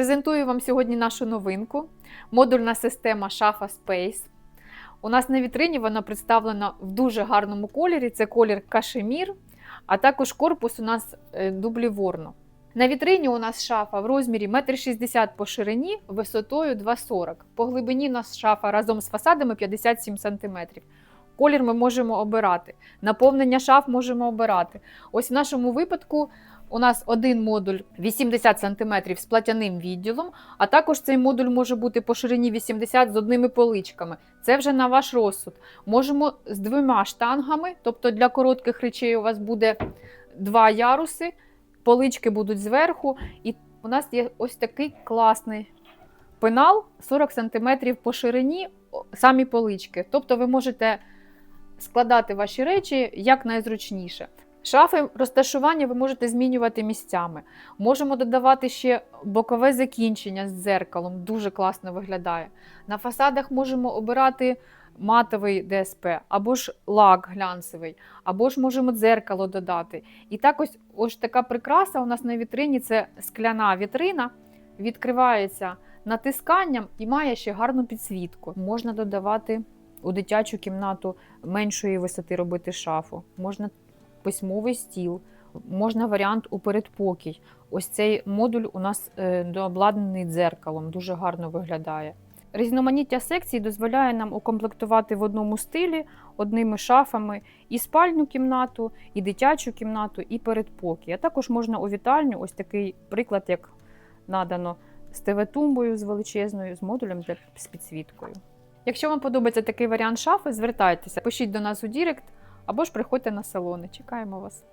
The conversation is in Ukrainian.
Презентую вам сьогодні нашу новинку. Модульна система шафа Space. У нас на вітрині вона представлена в дуже гарному кольорі. Це колір кашемір, а також корпус у нас е, дубліворно. На вітрині у нас шафа в розмірі 1,60 м по ширині, висотою 2,40 м. По глибині у нас шафа разом з фасадами 57 см. Колір ми можемо обирати. Наповнення шаф можемо обирати. Ось в нашому випадку у нас один модуль 80 см з платяним відділом, а також цей модуль може бути по ширині 80 з одними поличками. Це вже на ваш розсуд. Можемо з двома штангами, тобто для коротких речей у вас буде два яруси, полички будуть зверху, і у нас є ось такий класний пенал 40 см по ширині, самі полички. Тобто ви можете складати ваші речі як найзручніше. Шафи розташування ви можете змінювати місцями. Можемо додавати ще бокове закінчення з дзеркалом, дуже класно виглядає. На фасадах можемо обирати матовий ДСП, або ж лак глянцевий, або ж можемо дзеркало додати. І так ось, ось така прикраса у нас на вітрині це скляна вітрина, відкривається натисканням і має ще гарну підсвітку. Можна додавати у дитячу кімнату меншої висоти робити шафу. Можна письмовий стіл, можна варіант у передпокій. Ось цей модуль у нас е, дообладнаний дзеркалом, дуже гарно виглядає. Різноманіття секцій дозволяє нам укомплектувати в одному стилі одними шафами і спальну кімнату, і дитячу кімнату, і передпокій. А також можна у вітальню, ось такий приклад, як надано з ТВ-тумбою з величезною, з модулем для з підсвіткою. Якщо вам подобається такий варіант шафи, звертайтеся, пишіть до нас у Дірект або ж приходьте на салони. Чекаємо вас.